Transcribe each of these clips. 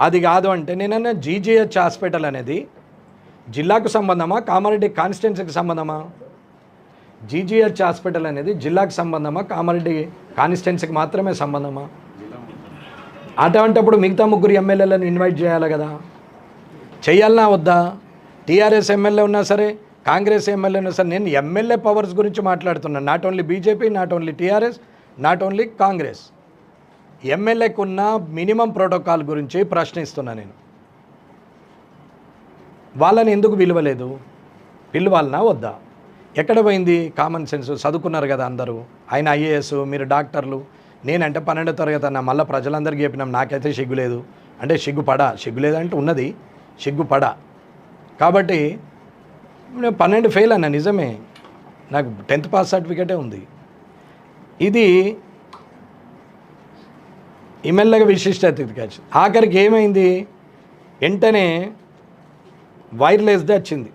అది కాదు అంటే నేనన్నా జీజీహెచ్ హాస్పిటల్ అనేది జిల్లాకు సంబంధమా? కామారెడ్డి కాన్స్టిట్యున్సీకి సంబంధమా? జీజీహెచ్ హాస్పిటల్ అనేది జిల్లాకు సంబంధమా? కామారెడ్డి కాన్స్టిట్యున్సీకి మాత్రమే సంబంధమా? అటువంటిప్పుడు మిగతా ముగ్గురు ఎమ్మెల్యేలను ఇన్వైట్ చేయాలి కదా. చేయాలనా వద్దా? టీఆర్ఎస్ ఎమ్మెల్యే ఉన్నా సరే కాంగ్రెస్ ఎమ్మెల్యే ఉన్నా సరే నేను ఎమ్మెల్యే పవర్స్ గురించి మాట్లాడుతున్నాను not only BJP not only TRS not only Congress ఎమ్మెల్యేకు ఉన్న మినిమం ప్రోటోకాల్ గురించి ప్రశ్నిస్తున్నా నేను. వాళ్ళని ఎందుకు పిలవలేదు? పిలవాలనా వద్దా? ఎక్కడ పోయింది? కామన్ సెన్స్ చదువుకున్నారు కదా అందరూ. ఆయన ఐఏఎస్ మీరు డాక్టర్లు. నేనంటే పన్నెండో తరగతి అన్న మళ్ళీ ప్రజలందరికీ చెప్పినాం నాకైతే సిగ్గులేదు. అంటే సిగ్గుపడ సిగ్గులేదంటే లేదంటే ఉన్నది సిగ్గుపడ. కాబట్టి నేను పన్నెండు ఫెయిల్ అన్న నిజమే. నాకు టెన్త్ పాస్ సర్టిఫికేటే ఉంది. ఇది ఎమ్మెల్యేగా విశిష్టత ఎత్తుకొచ్చింది ఆఖరికి ఏమైంది? వెంటనే వైర్లెస్దే వచ్చింది.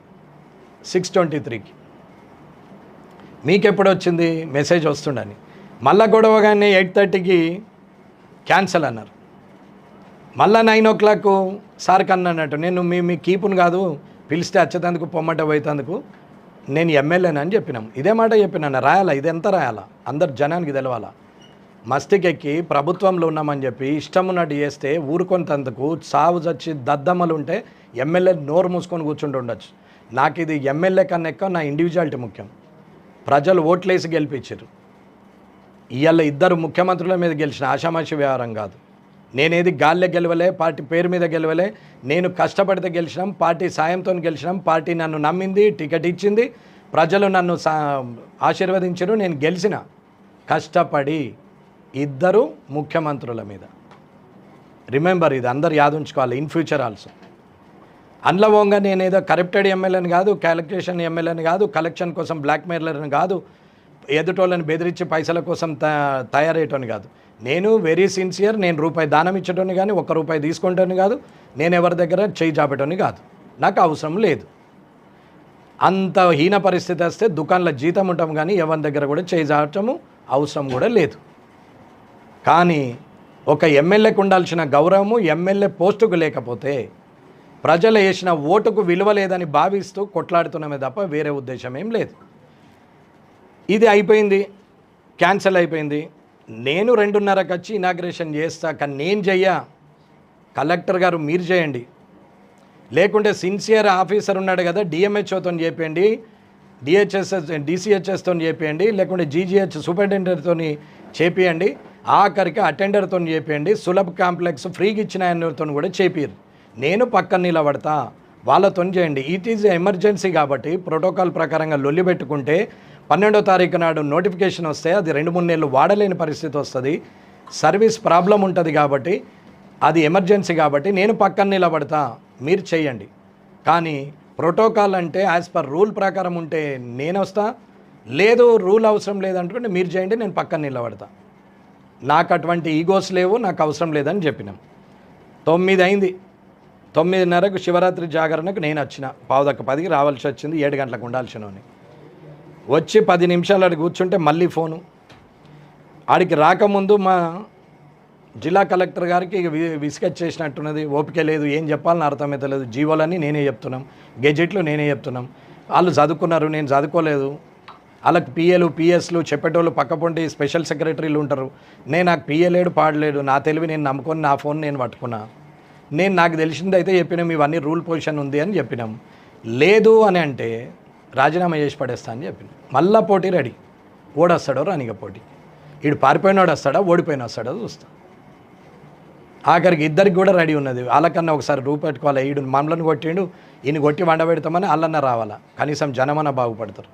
సిక్స్ ట్వంటీ త్రీకి మీకు ఎప్పుడు వచ్చింది? మెసేజ్ వస్తుండని. మళ్ళా గొడవగానే ఎయిట్ థర్టీకి క్యాన్సల్ అన్నారు. మళ్ళా నైన్ ఓ క్లాక్ సార్ కన్నట్టు నేను మీ మీ కీపును కాదు పిలిస్తే వచ్చేటందుకు పొమ్మట పోయేటందుకు నేను ఎమ్మెల్యేనని అని చెప్పినాం ఇదే మాట చెప్పినాను. రాయాలా? ఇది ఎంత రాయాలా? అందరు జనానికి తెలవాలా? మస్తికెక్కి ప్రభుత్వంలో ఉన్నామని చెప్పి ఇష్టం ఉన్నట్టు చేస్తే ఊరుకొంతందుకు సావు చచ్చి దద్దమ్మలు ఉంటే ఎమ్మెల్యే నోరు మూసుకొని కూర్చుంటూ ఉండొచ్చు. నాకు ఇది ఎమ్మెల్యే కన్నా ఎక్కువ నా ఇండివిజువాలిటీ ముఖ్యం. ప్రజలు ఓట్లేసి గెలిపించారు. ఇవాళ ఇద్దరు ముఖ్యమంత్రుల మీద గెలిచిన ఆషామాషి వ్యవహారం కాదు. నేనేది గాల్లే గెలవలే పార్టీ పేరు మీద గెలవలే నేను కష్టపడితే గెలిచినాం పార్టీ సాయంతో గెలిచినాం పార్టీ నన్ను నమ్మింది టికెట్ ఇచ్చింది ప్రజలు నన్ను సా ఆశీర్వదించారు నేను గెలిచిన. కష్టపడి ఇద్దరు ముఖ్యమంత్రుల మీద. రిమెంబర్ ఇది అందరు యాదుంచుకోవాలి ఇన్ ఫ్యూచర్ ఆల్సో అందులో పోగా నేను ఏదో కరప్టెడ్ ఎమ్మెల్యేని కాదు క్యాలిక్యులేషన్ ఎమ్మెల్యేని కాదు కలెక్షన్ కోసం బ్లాక్ మెయిలర్ని కాదు ఎదుటోళ్ళని బెదిరించి పైసల కోసం త తయారయ్యేటోని కాదు. నేను వెరీ సిన్సియర్ నేను రూపాయి దానం ఇచ్చేటోని కానీ ఒక్క రూపాయి తీసుకుంటాను కాదు నేను ఎవరి దగ్గర చేయి చాపేటోని కాదు. నాకు అవసరం లేదు. అంత హీన పరిస్థితి వస్తే దుకాణంలో జీతం ఉంటాం కానీ ఎవరి దగ్గర కూడా చేయి చాపటము అవసరం కూడా లేదు. కానీ ఒక ఎమ్మెల్యేకు ఉండాల్సిన గౌరవము ఎమ్మెల్యే పోస్టుకు లేకపోతే ప్రజలు వేసిన ఓటుకు విలువ లేదని భావిస్తూ కొట్లాడుతున్నామే తప్ప వేరే ఉద్దేశం ఏం లేదు. ఇది అయిపోయింది క్యాన్సిల్ అయిపోయింది. నేను రెండున్నరకు వచ్చి ఇనాగ్రేషన్ చేస్తా కానీ నేను చెయ్యా. కలెక్టర్ గారు మీరు చేయండి. లేకుంటే సిన్సియర్ ఆఫీసర్ ఉన్నాడు కదా డిఎంహెచ్ఓతో చేపేయండి డిహెచ్ఎస్ఎస్ డిసిహెచ్ఎస్తో చేపేయండి లేకుంటే జీజీహెచ్ సూపరింటెండెంట్తో చేపియండి ఆఖరికి అటెండర్తో చేపేయండి సులభ్ కాంప్లెక్స్ ఫ్రీగా ఇచ్చిన ఆయనతో కూడా చేపిరు నేను పక్కన నిలబడతా. వాళ్ళతో చేయండి. ఇట్ ఈజ్ ఎమర్జెన్సీ కాబట్టి ప్రోటోకాల్ ప్రకారంగా లొల్లి పెట్టుకుంటే పన్నెండో తారీఖు నాడు నోటిఫికేషన్ వస్తే అది రెండు మూడు నెలలు వాడలేని పరిస్థితి వస్తుంది. సర్వీస్ ప్రాబ్లం ఉంటుంది కాబట్టి అది ఎమర్జెన్సీ కాబట్టి నేను పక్కన నిలబడతా. మీరు చేయండి. కానీ ప్రోటోకాల్ అంటే యాజ్ పర్ రూల్ ప్రకారం ఉంటే నేను వస్తా. లేదు రూల్ అవసరం లేదంటుంటే మీరు చేయండి నేను పక్కన నిలబడతా. నాకు అటువంటి ఈగోస్ లేవు నాకు అవసరం లేదని చెప్పినాం. తొమ్మిది అయింది తొమ్మిదిన్నరకు శివరాత్రి జాగరణకు నేను వచ్చిన. పావుదక్క పదికి రావాల్సి వచ్చింది ఏడు గంటలకు ఉండాల్సినని వచ్చి పది నిమిషాలు అడిగి కూర్చుంటే మళ్ళీ ఫోను. ఆడికి రాకముందు మా జిల్లా కలెక్టర్ గారికి ఇక విసుగొచ్చేసినట్టున్నది ఓపిక లేదు ఏం చెప్పాలని అర్థమైతే లేదు. జీవోలని నేనే చెప్తున్నాం గెజెట్లు నేనే చెప్తున్నాం. వాళ్ళు చదువుకున్నారు నేను చదువుకోలేదు. వాళ్ళకి పిఏలు పిఎస్లు చెప్పేటోళ్ళు పక్కపొంటి స్పెషల్ సెక్రటరీలు ఉంటారు. నేను నాకు పిఏ లేడు పాడలేడు నా తెలివి నేను నమ్ముకొని నా ఫోన్ నేను పట్టుకున్నా. నేను నాకు తెలిసింది అయితే చెప్పినాం ఇవన్నీ రూల్ పొజిషన్ ఉంది అని చెప్పినాం. లేదు అని అంటే రాజీనామా చేసి పడేస్తా అని చెప్పినాం. మళ్ళా పోటీ రెడీ. ఓడొస్తాడో రానిగా పోటీ. వీడు పారిపోయినోడు వస్తాడా ఓడిపోయిన వస్తాడో చూస్తా. ఆఖరికి ఇద్దరికి కూడా రెడీ ఉన్నది. వాళ్ళకన్నా ఒకసారి రూపెట్టుకోవాలి ఈడు మమ్మల్ని కొట్టిండు ఈయన కొట్టి వండబెడతామని వాళ్ళన్నా రావాలా. కనీసం జనమన బాగుపడతారు.